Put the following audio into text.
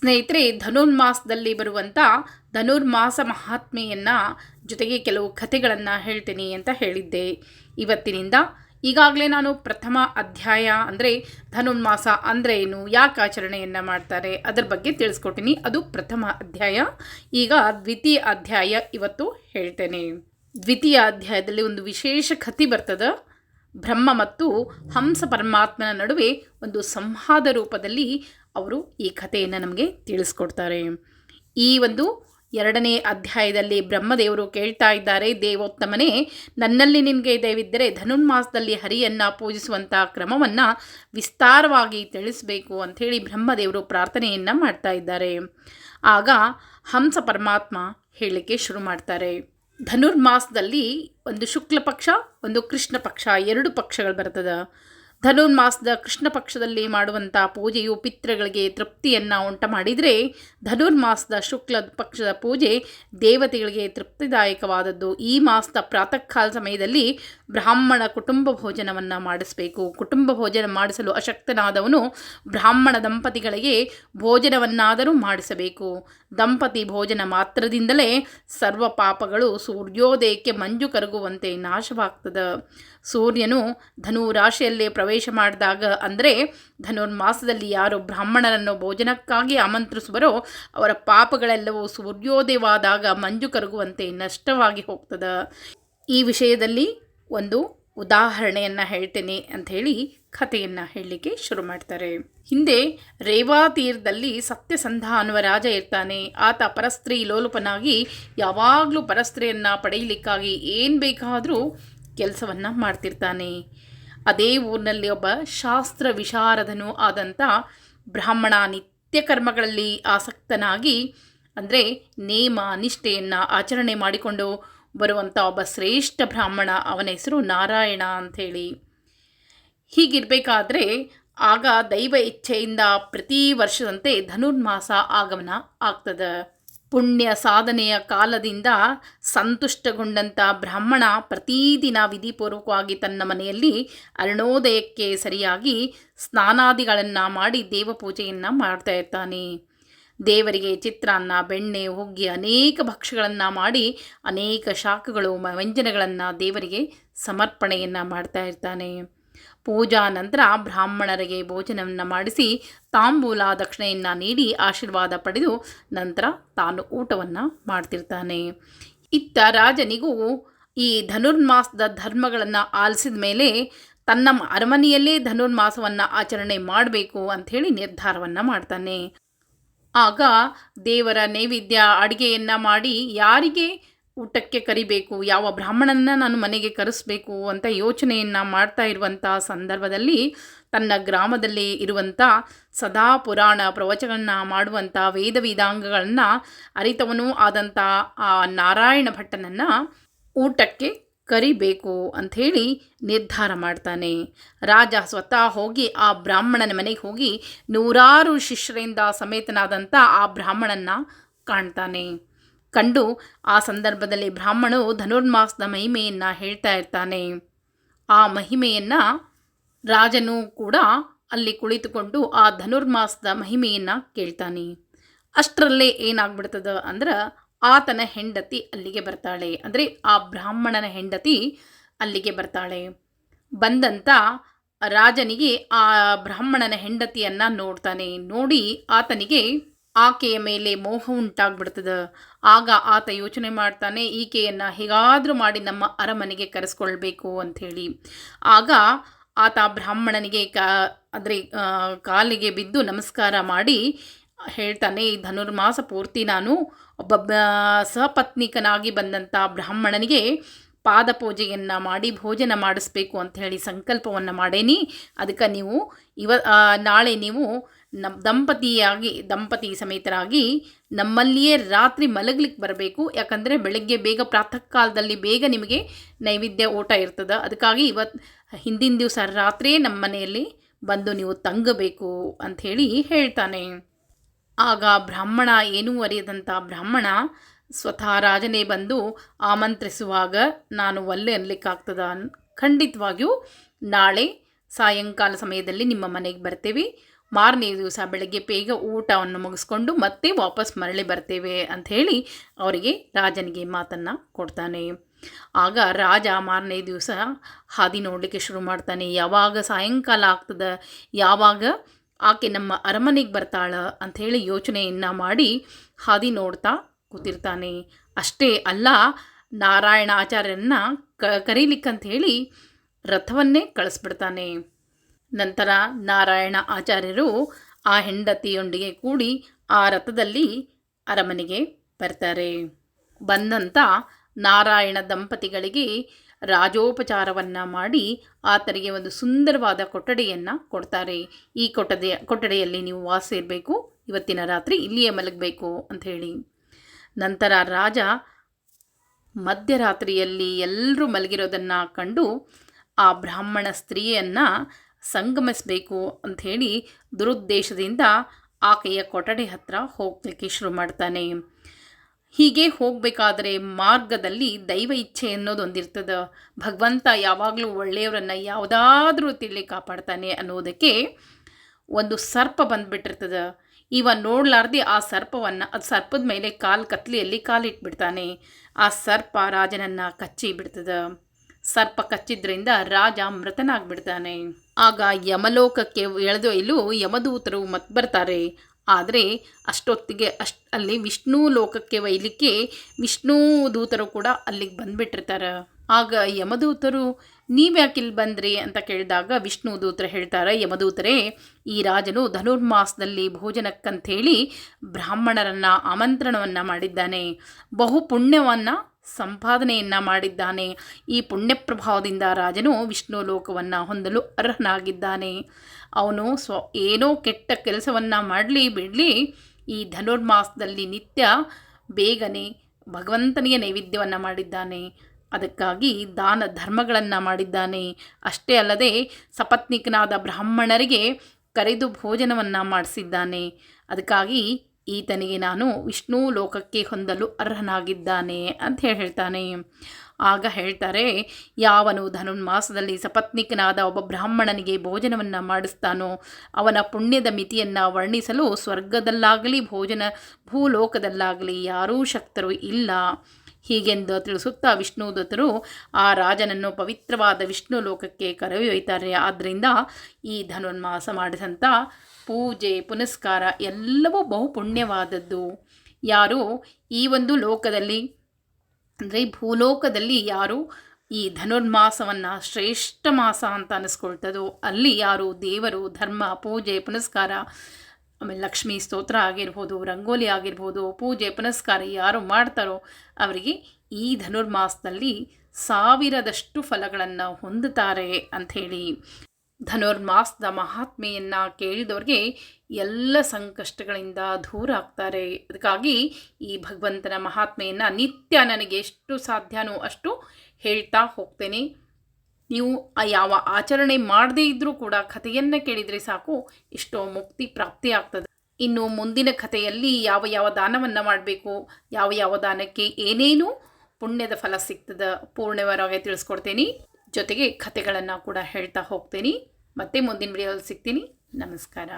ಸ್ನೇಹಿತರೆ, ಧನುರ್ಮಾಸದಲ್ಲಿ ಬರುವಂಥ ಧನುರ್ಮಾಸ ಮಹಾತ್ಮೆಯನ್ನು ಜೊತೆಗೆ ಕೆಲವು ಕಥೆಗಳನ್ನು ಹೇಳ್ತೀನಿ ಅಂತ ಹೇಳಿದ್ದೆ. ಇವತ್ತಿನಿಂದ ಈಗಾಗಲೇ ನಾನು ಪ್ರಥಮ ಅಧ್ಯಾಯ ಅಂದರೆ ಧನುರ್ಮಾಸ ಅಂದರೆ ಏನು, ಯಾಕೆ ಆಚರಣೆಯನ್ನು ಮಾಡ್ತಾರೆ, ಅದರ ಬಗ್ಗೆ ತಿಳಿಸ್ಕೊಟ್ಟಿನಿ ಅದು ಪ್ರಥಮ ಅಧ್ಯಾಯ. ಈಗ ದ್ವಿತೀಯ ಅಧ್ಯಾಯ ಇವತ್ತು ಹೇಳ್ತೇನೆ. ದ್ವಿತೀಯ ಅಧ್ಯಾಯದಲ್ಲಿ ಒಂದು ವಿಶೇಷ ಕಥೆ ಬರ್ತದೆ. ಬ್ರಹ್ಮ ಮತ್ತು ಹಂಸ ಪರಮಾತ್ಮನ ನಡುವೆ ಒಂದು ಸಂವಾದ ರೂಪದಲ್ಲಿ ಅವರು ಈ ಕಥೆಯನ್ನು ನಮಗೆ ತಿಳಿಸ್ಕೊಡ್ತಾರೆ. ಈ ಒಂದು ಎರಡನೇ ಅಧ್ಯಾಯದಲ್ಲಿ ಬ್ರಹ್ಮದೇವರು ಕೇಳ್ತಾ ಇದ್ದಾರೆ, ದೇವೋತ್ತಮನೇ, ನನ್ನಲ್ಲಿ ನಿನಗೆ ದಯವಿದ್ದರೆ ಧನುರ್ಮಾಸದಲ್ಲಿ ಹರಿಯನ್ನು ಪೂಜಿಸುವಂಥ ಕ್ರಮವನ್ನು ವಿಸ್ತಾರವಾಗಿ ತಿಳಿಸಬೇಕು ಅಂಥೇಳಿ ಬ್ರಹ್ಮದೇವರು ಪ್ರಾರ್ಥನೆಯನ್ನು ಮಾಡ್ತಾ ಇದ್ದಾರೆ. ಆಗ ಹಂಸ ಪರಮಾತ್ಮ ಹೇಳಲಿಕ್ಕೆ ಶುರು ಮಾಡ್ತಾರೆ. ಧನುರ್ಮಾಸದಲ್ಲಿ ಒಂದು ಶುಕ್ಲ ಪಕ್ಷ ಒಂದು ಕೃಷ್ಣ ಪಕ್ಷ ಎರಡು ಪಕ್ಷಗಳು ಬರ್ತದೆ. ಧನುರ್ಮಾಸದ ಕೃಷ್ಣ ಪಕ್ಷದಲ್ಲಿ ಮಾಡುವಂಥ ಪೂಜೆಯು ಪಿತೃಗಳಿಗೆ ತೃಪ್ತಿಯನ್ನು ಉಂಟು ಮಾಡಿದರೆ ಧನುರ್ಮಾಸದ ಶುಕ್ಲ ಪಕ್ಷದ ಪೂಜೆ ದೇವತೆಗಳಿಗೆ ತೃಪ್ತಿದಾಯಕವಾದದ್ದು. ಈ ಮಾಸದ ಪ್ರಾತಃ ಕಾಲ ಸಮಯದಲ್ಲಿ ಬ್ರಾಹ್ಮಣ ಕುಟುಂಬ ಭೋಜನವನ್ನು ಮಾಡಿಸಬೇಕು. ಕುಟುಂಬ ಭೋಜನ ಮಾಡಿಸಲು ಅಶಕ್ತನಾದವನು ಬ್ರಾಹ್ಮಣ ದಂಪತಿಗಳಿಗೆ ಭೋಜನವನ್ನಾದರೂ ಮಾಡಿಸಬೇಕು. ದಂಪತಿ ಭೋಜನ ಮಾತ್ರದಿಂದಲೇ ಸರ್ವ ಪಾಪಗಳು ಸೂರ್ಯೋದಯಕ್ಕೆ ಮಂಜು ಕರಗುವಂತೆ ನಾಶವಾಗ್ತದೆ. ಸೂರ್ಯನು ಧನು ರಾಶಿಯಲ್ಲೇ ಪ್ರವೇಶ ಮಾಡಿದಾಗ ಅಂದರೆ ಧನುರ್ಮಾಸದಲ್ಲಿ ಯಾರು ಬ್ರಾಹ್ಮಣರನ್ನು ಭೋಜನಕ್ಕಾಗಿ ಆಮಂತ್ರಿಸುವರೋ, ಅವರ ಪಾಪಗಳೆಲ್ಲವೂ ಸೂರ್ಯೋದಯವಾದಾಗ ಮಂಜು ಕರಗುವಂತೆ ನಷ್ಟವಾಗಿ ಹೋಗ್ತದೆ. ಈ ವಿಷಯದಲ್ಲಿ ಒಂದು ಉದಾಹರಣೆಯನ್ನು ಹೇಳ್ತೇನೆ ಅಂಥೇಳಿ ಕಥೆಯನ್ನು ಹೇಳಲಿಕ್ಕೆ ಶುರು ಮಾಡ್ತಾರೆ. ಹಿಂದೆ ರೇವಾ ತೀರದಲ್ಲಿ ಸತ್ಯಸಂಧ ಅನ್ನುವ ರಾಜ ಇರ್ತಾನೆ. ಆತ ಪರಸ್ತ್ರೀ ಲೋಲುಪನಾಗಿ ಯಾವಾಗಲೂ ಪರಸ್ತ್ರೀಯನ್ನು ಪಡೆಯಲಿಕ್ಕಾಗಿ ಏನು ಬೇಕಾದರೂ ಕೆಲಸವನ್ನು ಮಾಡ್ತಿರ್ತಾನೆ. ಅದೇ ಊರಿನಲ್ಲಿ ಒಬ್ಬ ಶಾಸ್ತ್ರ ವಿಶಾರದನೂ ಆದಂಥ ಬ್ರಾಹ್ಮಣ ನಿತ್ಯ ಕರ್ಮಗಳಲ್ಲಿ ಆಸಕ್ತನಾಗಿ, ಅಂದರೆ ನೇಮ ನಿಷ್ಠೆಯನ್ನು ಆಚರಣೆ ಮಾಡಿಕೊಂಡು ಬರುವಂಥ ಒಬ್ಬ ಶ್ರೇಷ್ಠ ಬ್ರಾಹ್ಮಣ, ಅವನ ಹೆಸರು ನಾರಾಯಣ ಅಂಥೇಳಿ. ಹೀಗಿರಬೇಕಾದ್ರೆ ಆಗ ದೈವ ಇಚ್ಛೆಯಿಂದ ಪ್ರತಿ ವರ್ಷದಂತೆ ಧನುರ್ಮಾಸ ಆಗಮನ ಆಗ್ತದೆ. ಪುಣ್ಯ ಸಾಧನೆಯ ಕಾಲದಿಂದ ಸಂತುಷ್ಟಗೊಂಡಂಥ ಬ್ರಾಹ್ಮಣ ಪ್ರತಿದಿನ ವಿಧಿಪೂರ್ವಕವಾಗಿ ತನ್ನ ಮನೆಯಲ್ಲಿ ಅರುಣೋದಯಕ್ಕೆ ಸರಿಯಾಗಿ ಸ್ನಾನಾದಿಗಳನ್ನು ಮಾಡಿ ದೇವಪೂಜೆಯನ್ನು ಮಾಡ್ತಾ ಇರ್ತಾನೆ. ದೇವರಿಗೆ ಚಿತ್ರಾನ್ನ, ಬೆಣ್ಣೆ ಹುಗ್ಗಿ ಅನೇಕ ಭಕ್ಷ್ಯಗಳನ್ನು ಮಾಡಿ ಅನೇಕ ಶಾಖಗಳು, ವ್ಯಂಜನಗಳನ್ನು ದೇವರಿಗೆ ಸಮರ್ಪಣೆಯನ್ನು ಮಾಡ್ತಾ ಇರ್ತಾನೆ. ಪೂಜಾ ನಂತರ ಬ್ರಾಹ್ಮಣರಿಗೆ ಭೋಜನವನ್ನು ಮಾಡಿಸಿ ತಾಂಬೂಲ ದಕ್ಷಿಣೆಯನ್ನು ನೀಡಿ ಆಶೀರ್ವಾದ ಪಡೆದು ನಂತರ ತಾನು ಊಟವನ್ನು ಮಾಡ್ತಿರ್ತಾನೆ. ಇತ್ತ ರಾಜನಿಗೂ ಈ ಧನುರ್ಮಾಸದ ಧರ್ಮಗಳನ್ನು ಆಲಿಸಿದ ಮೇಲೆ ತನ್ನ ಅರಮನೆಯಲ್ಲೇ ಧನುರ್ಮಾಸವನ್ನು ಆಚರಣೆ ಮಾಡಬೇಕು ಅಂಥೇಳಿ ನಿರ್ಧಾರವನ್ನು ಮಾಡ್ತಾನೆ. ಆಗ ದೇವರ ನೈವೇದ್ಯ ಅಡುಗೆಯನ್ನು ಮಾಡಿ ಯಾರಿಗೆ ಊಟಕ್ಕೆ ಕರಿಬೇಕು, ಯಾವ ಬ್ರಾಹ್ಮಣನ ನಾನು ಮನೆಗೆ ಕರೆಸಬೇಕು ಅಂತ ಯೋಚನೆಯನ್ನು ಮಾಡ್ತಾ ಇರುವಂಥ ಸಂದರ್ಭದಲ್ಲಿ ತನ್ನ ಗ್ರಾಮದಲ್ಲಿ ಇರುವಂಥ ಸದಾ ಪುರಾಣ ಪ್ರವಚನಗಳನ್ನು ಮಾಡುವಂಥ ವೇದ ವೇದಾಂಗಗಳನ್ನು ಅರಿತವನೂ ಆದಂಥ ಆ ನಾರಾಯಣ ಭಟ್ಟನನ್ನು ಊಟಕ್ಕೆ ಕರಿಬೇಕು ಅಂಥೇಳಿ ನಿರ್ಧಾರ ಮಾಡ್ತಾನೆ. ರಾಜ ಸ್ವತಃ ಹೋಗಿ ಆ ಬ್ರಾಹ್ಮಣನ ಮನೆಗೆ ಹೋಗಿ ನೂರಾರು ಶಿಷ್ಯರಿಂದ ಸಮೇತನಾದಂಥ ಆ ಬ್ರಾಹ್ಮಣನ ಕಾಣ್ತಾನೆ. ಕಂಡು ಆ ಸಂದರ್ಭದಲ್ಲಿ ಬ್ರಾಹ್ಮಣು ಧನುರ್ಮಾಸದ ಮಹಿಮೆಯನ್ನು ಹೇಳ್ತಾ ಇರ್ತಾನೆ. ಆ ಮಹಿಮೆಯನ್ನು ರಾಜನು ಕೂಡ ಅಲ್ಲಿ ಕುಳಿತುಕೊಂಡು ಆ ಧನುರ್ಮಾಸದ ಮಹಿಮೆಯನ್ನು ಕೇಳ್ತಾನೆ. ಅಷ್ಟರಲ್ಲೇ ಏನಾಗ್ಬಿಡ್ತದ ಅಂದ್ರೆ ಆತನ ಹೆಂಡತಿ ಅಲ್ಲಿಗೆ ಬರ್ತಾಳೆ. ಅಂದರೆ ಆ ಬ್ರಾಹ್ಮಣನ ಹೆಂಡತಿ ಅಲ್ಲಿಗೆ ಬರ್ತಾಳೆ. ಬಂದಂಥ ರಾಜನಿಗೆ ಆ ಬ್ರಾಹ್ಮಣನ ಹೆಂಡತಿಯನ್ನು ನೋಡ್ತಾನೆ. ನೋಡಿ ಆತನಿಗೆ ಆಕೆಯ ಮೇಲೆ ಮೋಹ ಉಂಟಾಗ್ಬಿಡ್ತದೆ. ಆಗ ಆತ ಯೋಚನೆ ಮಾಡ್ತಾನೆ, ಈಕೆಯನ್ನು ಹೇಗಾದರೂ ಮಾಡಿ ನಮ್ಮ ಅರಮನೆಗೆ ಕರೆಸ್ಕೊಳ್ಬೇಕು ಅಂಥೇಳಿ. ಆಗ ಆತ ಬ್ರಾಹ್ಮಣನಿಗೆ ಕಾ, ಅಂದರೆ ಕಾಲಿಗೆ ಬಿದ್ದು ನಮಸ್ಕಾರ ಮಾಡಿ ಹೇಳ್ತಾನೆ ಈ ಧನುರ್ಮಾಸ ಪೂರ್ತಿ ನಾನು ಒಬ್ಬ ಸಹಪತ್ನಿಕನಾಗಿ ಬಂದಂಥ ಬ್ರಾಹ್ಮಣನಿಗೆ ಪಾದಪೂಜೆಯನ್ನು ಮಾಡಿ ಭೋಜನ ಮಾಡಿಸ್ಬೇಕು ಅಂತ ಸಂಕಲ್ಪವನ್ನು ಮಾಡೇನಿ. ಅದಕ್ಕೆ ನೀವು ಇವ ನಾಳೆ ನೀವು ನಮ್ಮ ದಂಪತಿಯಾಗಿ, ದಂಪತಿ ಸಮೇತರಾಗಿ ನಮ್ಮಲ್ಲಿಯೇ ರಾತ್ರಿ ಮಲಗ್ಲಿಕ್ಕೆ ಬರಬೇಕು. ಯಾಕಂದರೆ ಬೆಳಗ್ಗೆ ಬೇಗ ಪ್ರಾತಃ ಕಾಲದಲ್ಲಿ ಬೇಗ ನಿಮಗೆ ನೈವೇದ್ಯ ಊಟ ಇರ್ತದೆ. ಅದಕ್ಕಾಗಿ ಇವತ್ತು ಹಿಂದಿನ ದಿವಸ ರಾತ್ರಿಯೇ ನಮ್ಮ ಮನೆಯಲ್ಲಿ ಬಂದು ನೀವು ತಂಗಬೇಕು ಅಂಥೇಳಿ ಹೇಳ್ತಾನೆ. ಆಗ ಬ್ರಾಹ್ಮಣ ಏನೂ ಅರಿಯದಂಥ ಬ್ರಾಹ್ಮಣ ಸ್ವತಃ ರಾಜನೇ ಬಂದು ಆಮಂತ್ರಿಸುವಾಗ, ನಾನು ಒಲ್ಲೆ ಅನ್ಲಿಕ್ಕಾಗ್ತದ? ಖಂಡಿತವಾಗಿಯೂ ನಾಳೆ ಸಾಯಂಕಾಲ ಸಮಯದಲ್ಲಿ ನಿಮ್ಮ ಮನೆಗೆ ಬರ್ತೀವಿ. ಮಾರನೇ ದಿವಸ ಬೆಳಗ್ಗೆ ಬೇಗ ಊಟವನ್ನು ಮುಗಿಸ್ಕೊಂಡು ಮತ್ತೆ ವಾಪಸ್ ಮರಳಿ ಬರ್ತೇವೆ ಅಂಥೇಳಿ ಅವರಿಗೆ ರಾಜನಿಗೆ ಮಾತನ್ನು ಕೊಡ್ತಾನೆ. ಆಗ ರಾಜ ಮಾರನೇ ದಿವಸ ಹಾದಿ ನೋಡಲಿಕ್ಕೆ ಶುರು ಮಾಡ್ತಾನೆ. ಯಾವಾಗ ಸಾಯಂಕಾಲ ಆಗ್ತದೆ? ಯಾವಾಗ ಆಕೆ ನಮ್ಮ ಅರಮನೆಗೆ ಬರ್ತಾಳ ಅಂಥೇಳಿ ಯೋಚನೆಯನ್ನು ಮಾಡಿ ಹಾದಿ ನೋಡ್ತಾ ಕೂತಿರ್ತಾನೆ. ಅಷ್ಟೇ ಅಲ್ಲ ನಾರಾಯಣ ಆಚಾರ್ಯರನ್ನ ಕ, ಕರೀಲಿಕ್ಕಂತ ಹೇಳಿ ರಥವನ್ನೇ ಕಳಿಸ್ಬಿಡ್ತಾನೆ. ನಂತರ ನಾರಾಯಣ ಆಚಾರ್ಯರು ಆ ಹೆಂಡತಿಯೊಂದಿಗೆ ಕೂಡಿ ಆ ರಥದಲ್ಲಿ ಅರಮನೆಗೆ ಬರ್ತಾರೆ. ಬಂದಂಥ ನಾರಾಯಣ ದಂಪತಿಗಳಿಗೆ ರಾಜೋಪಚಾರವನ್ನು ಮಾಡಿ ಆತನಿಗೆ ಒಂದು ಸುಂದರವಾದ ಕೊಠಡಿಯನ್ನು ಕೊಡ್ತಾರೆ. ಈ ಕೊಠಡಿ, ಕೊಠಡಿಯಲ್ಲಿ ನೀವು ವಾಸ ಇರಬೇಕು, ಇವತ್ತಿನ ರಾತ್ರಿ ಇಲ್ಲಿಯೇ ಮಲಗಬೇಕು ಅಂಥೇಳಿ ನಂತರ ರಾಜ ಮಧ್ಯರಾತ್ರಿಯಲ್ಲಿ ಎಲ್ಲರೂ ಮಲಗಿರೋದನ್ನು ಕಂಡು ಆ ಬ್ರಾಹ್ಮಣ ಸ್ತ್ರೀಯನ್ನು ಸಂಗಮಿಸಬೇಕು ಅಂಥೇಳಿ ದುರುದ್ದೇಶದಿಂದ ಆಕೆಯ ಕೊಠಡಿ ಹತ್ರ ಹೋಗಲಿಕ್ಕೆ ಶುರು ಮಾಡ್ತಾನೆ. ಹೀಗೆ ಹೋಗಬೇಕಾದ್ರೆ ಮಾರ್ಗದಲ್ಲಿ ದೈವ ಇಚ್ಛೆ ಅನ್ನೋದೊಂದಿರ್ತದೆ. ಭಗವಂತ ಯಾವಾಗಲೂ ಒಳ್ಳೆಯವರನ್ನು ಯಾವುದಾದ್ರೂ ತಿಳಿ ಕಾಪಾಡ್ತಾನೆ ಅನ್ನೋದಕ್ಕೆ ಒಂದು ಸರ್ಪ ಬಂದುಬಿಟ್ಟಿರ್ತದೆ. ಇವ ನೋಡಲಾರ್ದೆ ಆ ಸರ್ಪವನ್ನು ಅದು ಸರ್ಪದ ಮೇಲೆ ಕಾಲು ಕತ್ಲಿಯಲ್ಲಿ ಕಾಲಿಟ್ಬಿಡ್ತಾನೆ. ಆ ಸರ್ಪ ರಾಜನನ್ನು ಕಚ್ಚಿ ಬಿಡ್ತದ. ಸರ್ಪ ಕಚ್ಚಿದ್ರಿಂದ ರಾಜ ಮೃತನಾಗ್ಬಿಡ್ತಾನೆ. ಆಗ ಯಮಲೋಕಕ್ಕೆ ಎಳೆದೊಯ್ಲು ಯಮದೂತರು ಮತ್ತೆ ಬರ್ತಾರೆ. ಆದರೆ ಅಷ್ಟೊತ್ತಿಗೆ ಅಷ್ಟು ಅಲ್ಲಿ ವಿಷ್ಣು ಲೋಕಕ್ಕೆ ಒಯ್ಲಿಕ್ಕೆ ವಿಷ್ಣು ದೂತರು ಕೂಡ ಅಲ್ಲಿಗೆ ಬಂದುಬಿಟ್ಟಿರ್ತಾರೆ. ಆಗ ಯಮದೂತರು ನೀವ್ಯಾಕೆ ಇಲ್ಲಿ ಬಂದ್ರಿ? ಅಂತ ಕೇಳಿದಾಗ ವಿಷ್ಣು ದೂತರು ಹೇಳ್ತಾರೆ, ಯಮದೂತರೇ, ಈ ರಾಜನು ಧನುರ್ಮಾಸದಲ್ಲಿ ಭೋಜನಕ್ಕಂಥೇಳಿ ಬ್ರಾಹ್ಮಣರನ್ನು ಆಮಂತ್ರಣವನ್ನು ಮಾಡಿದ್ದಾನೆ. ಬಹು ಪುಣ್ಯವನ್ನು ಸಂಪಾದನೆಯನ್ನು ಮಾಡಿದ್ದಾನೆ. ಈ ಪುಣ್ಯ ಪ್ರಭಾವದಿಂದ ರಾಜನು ವಿಷ್ಣು ಲೋಕವನ್ನು ಹೊಂದಲು ಅರ್ಹನಾಗಿದ್ದಾನೆ. ಅವನು ಸ್ವ, ಏನೋ ಕೆಟ್ಟ ಕೆಲಸವನ್ನು ಮಾಡಲಿ ಬಿಡಲಿ, ಈ ಧನುರ್ಮಾಸದಲ್ಲಿ ನಿತ್ಯ ಬೇಗನೆ ಭಗವಂತನಿಗೆ ನೈವೇದ್ಯವನ್ನು ಮಾಡಿದ್ದಾನೆ. ಅದಕ್ಕಾಗಿ ದಾನ ಧರ್ಮಗಳನ್ನು ಮಾಡಿದ್ದಾನೆ. ಅಷ್ಟೇ ಅಲ್ಲದೆ ಸಪತ್ನಿಕನಾದ ಬ್ರಾಹ್ಮಣರಿಗೆ ಕರೆದು ಭೋಜನವನ್ನು ಮಾಡಿಸಿದ್ದಾನೆ. ಅದಕ್ಕಾಗಿ ಈತನಿಗೆ ನಾನು ವಿಷ್ಣು ಲೋಕಕ್ಕೆ ಹೊಂದಲು ಅರ್ಹನಾಗಿದ್ದಾನೆ ಅಂತ ಹೇಳಿ ಹೇಳ್ತಾನೆ. ಆಗ ಹೇಳ್ತಾರೆ, ಯಾವನು ಧನುರ್ಮಾಸದಲ್ಲಿ ಸಪತ್ನಿಕನಾದ ಒಬ್ಬ ಬ್ರಾಹ್ಮಣನಿಗೆ ಭೋಜನವನ್ನು ಮಾಡಿಸ್ತಾನೋ, ಅವನ ಪುಣ್ಯದ ಮಿತಿಯನ್ನು ವರ್ಣಿಸಲು ಸ್ವರ್ಗದಲ್ಲಾಗಲಿ, ಭೋಜನ ಭೂಲೋಕದಲ್ಲಾಗಲಿ ಯಾರೂ ಶಕ್ತರು ಇಲ್ಲ. ಹೀಗೆಂದು ತಿಳಿಸುತ್ತಾ ವಿಷ್ಣುದತ್ತರು ಆ ರಾಜನನ್ನು ಪವಿತ್ರವಾದ ವಿಷ್ಣು ಲೋಕಕ್ಕೆ ಕರೆಯೊಯ್ತಾರೆ ಆದ್ದರಿಂದ ಈ ಧನುರ್ಮಾಸ ಮಾಡಿದಂಥ ಪೂಜೆ, ಪುನಸ್ಕಾರ ಎಲ್ಲವೂ ಬಹು ಪುಣ್ಯವಾದದ್ದು ಯಾರು ಈ ಒಂದು ಲೋಕದಲ್ಲಿ, ಅಂದರೆ ಭೂಲೋಕದಲ್ಲಿ ಯಾರು ಈ ಧನುರ್ಮಾಸವನ್ನು ಶ್ರೇಷ್ಠ ಮಾಸ ಅಂತ ಅನ್ನಿಸ್ಕೊಳ್ತದೋ ಅಲ್ಲಿ ಯಾರು ದೇವರು, ಧರ್ಮ, ಪೂಜೆ, ಪುನಸ್ಕಾರ ಆಮೇಲೆ ಲಕ್ಷ್ಮೀ ಸ್ತೋತ್ರ ಆಗಿರ್ಬೋದು, ರಂಗೋಲಿ ಆಗಿರ್ಬೋದು, ಪೂಜೆ, ಪುನಸ್ಕಾರ ಯಾರು ಮಾಡ್ತಾರೋ ಅವರಿಗೆ ಈ ಧನುರ್ಮಾಸದಲ್ಲಿ ಸಾವಿರದಷ್ಟು ಫಲಗಳನ್ನು ಹೊಂದುತ್ತಾರೆ ಅಂಥೇಳಿ ಧನುರ್ಮಾಸದ ಮಹಾತ್ಮೆಯನ್ನು ಕೇಳಿದವ್ರಿಗೆ ಎಲ್ಲ ಸಂಕಷ್ಟಗಳಿಂದ ದೂರ ಆಗ್ತಾರೆ. ಅದಕ್ಕಾಗಿ ಈ ಭಗವಂತನ ಮಹಾತ್ಮೆಯನ್ನು ನಿತ್ಯ ನನಗೆ ಎಷ್ಟು ಸಾಧ್ಯನೋ ಅಷ್ಟು ಹೇಳ್ತಾ ಹೋಗ್ತೇನೆ. ನೀವು ಯಾವ ಆಚರಣೆ ಮಾಡದೇ ಇದ್ದರೂ ಕೂಡ ಕಥೆಯನ್ನು ಕೇಳಿದರೆ ಸಾಕು ಇಷ್ಟೋ ಮುಕ್ತಿ ಪ್ರಾಪ್ತಿ ಆಗ್ತದೆ. ಇನ್ನು ಮುಂದಿನ ಕಥೆಯಲ್ಲಿ ಯಾವ ಯಾವ ದಾನವನ್ನು ಮಾಡಬೇಕು, ಯಾವ ಯಾವ ದಾನಕ್ಕೆ ಏನೇನು ಪುಣ್ಯದ ಫಲ ಸಿಗ್ತದೆ ಪೂರ್ಣವರಾಗೆ ತಿಳಿಸ್ಕೊಡ್ತೀನಿ. ಜೊತೆಗೆ ಕಥೆಗಳನ್ನು ಕೂಡ ಹೇಳ್ತಾ ಹೋಗ್ತೀನಿ. ಮತ್ತೆ ಮುಂದಿನ ವಿಡಿಯೋದಲ್ಲಿ ಸಿಗ್ತೀನಿ. ನಮಸ್ಕಾರ.